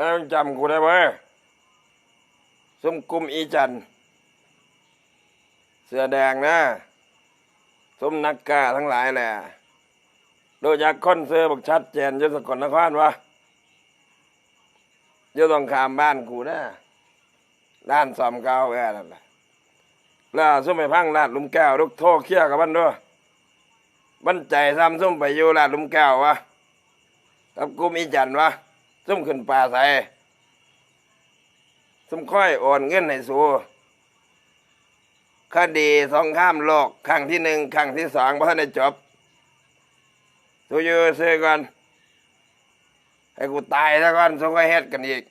แล้วจำกูได้ไหมสมกุมอีจันทร์เสื้อแดงนะสมนักกาทั้งหลายแหละโดยจากค้นเสื้อบักชัดเจนยศกลนครวะยู่ตรงขามบ้านกูนะด้านซอมเก่าแค่นั่นแหละแล้วส้มไปพังลาดลุมแก้วลูกโทษเคลียกับมันด้วยบันใจซ้ำส้มไปอยู่ลาดลุมแก้ววะกับกุมอีจันทร์วะ ส้มขึ้นป่าใสส้มค่อยโอนเงินให้สูคดีสองข้ามโลกครั้งที่หนึ่งครั้งที่สองเพราะได้จบสูอยู่ซื้อก่อนให้กูตายซะก่อนสงก็เฮ็ดกันอีก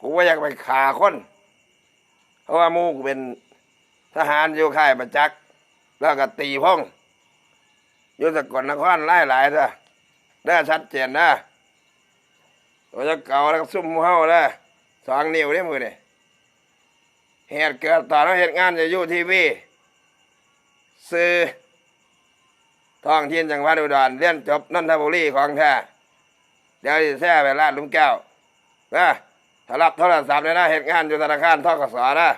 กูว่าอยากไปฆ่าคนเพราะว่ามูกเป็นทหารอยู่ค่ายประจักษ์แล้วก็ตีพงอยู่สกลนครไล่หลายซะได้ชัดเจนนะ ตัวจะเก่าแล้วก็ซุ่มเฮานะสองนิ้วได้มือนี่ยเหตุเกิดตอนเราเหตุงานจะอยู่ทีวีซื้อท้องถิ่นจังหวัดอุดรเรียนจบนนทบุรีของแท้เดี๋ยวสิแซ่ไปลาดลุมแก้วนะถ้ารับโทรศัพท์เลยนะเหตุงานอยู่ธนาคารทกสนะ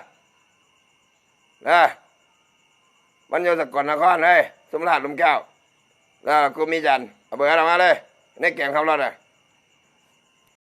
นะมันอยู่สกลนครเลยสมราชลุมแก้วแล้วกูมีจันเอาเบอร์เรามาเลยในเก่งขับรถอะ